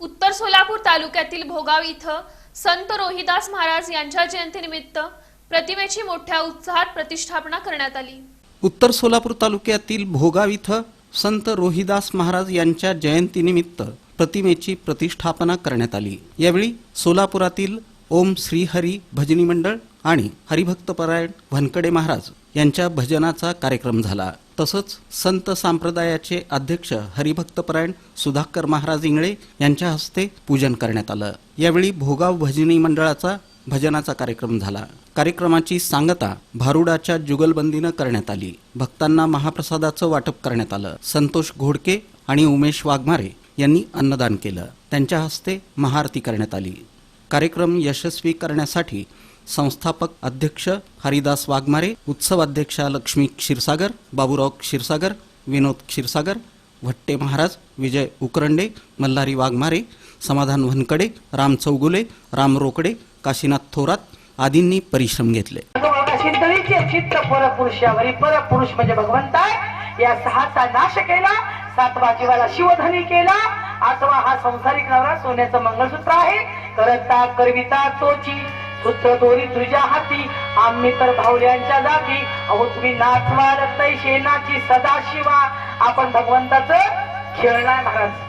उत्तर सोलापूर तालुक्यातील भोगाव इथं संत रोहिदास महाराज यांच्या जयंतीनिमित्त प्रतिमेची मोठ्या उत्साहात प्रतिष्ठापना करण्यात आली. उत्तर सोलापूर तालुक्यातील भोगाव इथं संत रोहिदास महाराज यांच्या जयंतीनिमित्त प्रतिमेची प्रतिष्ठापना करण्यात आली. यावेळी सोलापुरातील ओम श्रीहरी भजनी मंडळ आणि हरिभक्तपरायण भनकडे महाराज यांच्या भजनाचा कार्यक्रम झाला. तसंच संत संप्रदायाचे अध्यक्ष हरिभक्तपरायण सुधाकर महाराज इंगळे यांच्या हस्ते पूजन करण्यात आलं. यावेळी भोगाव भजनी मंडळाचा भजनाचा कार्यक्रम झाला. कार्यक्रमाची सांगता भारुडाच्या जुगलबंदीनं करण्यात आली. भक्तांना महाप्रसादाचं वाटप करण्यात आलं. संतोष घोडके आणि उमेश वाघमारे यांनी अन्नदान केलं. त्यांच्या हस्ते महाआरती करण्यात आली. कार्यक्रम यशस्वी करण्यासाठी संस्थापक अध्यक्ष हरिदास वाघमारे उत्सव अध्यक्षा लक्ष्मी क्षीरसागर बाबूराव क्षीरसागर विनोद क्षीरसागर भट्टे महाराज विजय उकरंडे मल्हारी वाघमारे समाधान वनकडे राम चौगुले राम रोकडे काशीनाथ थोरात आदींनी परिश्रम घेतले. चित्त परपुरुषावरी परपुरुष म्हणजे भगवंता या सहाचा नाश केला सातवा जीवाला शिवधनी केला आठवा हा संसारिक नवरा सोन्याचं मंगळसूत्र आहे. करता करविता तोची सूत्र दोरी तुझ्या हाती. आम्ही तर भावल्यांच्या जाती अहो तुम्ही नाचवा रत्तै शेनाची सदाशिवा आपण भगवंताचं खेळणार महाराज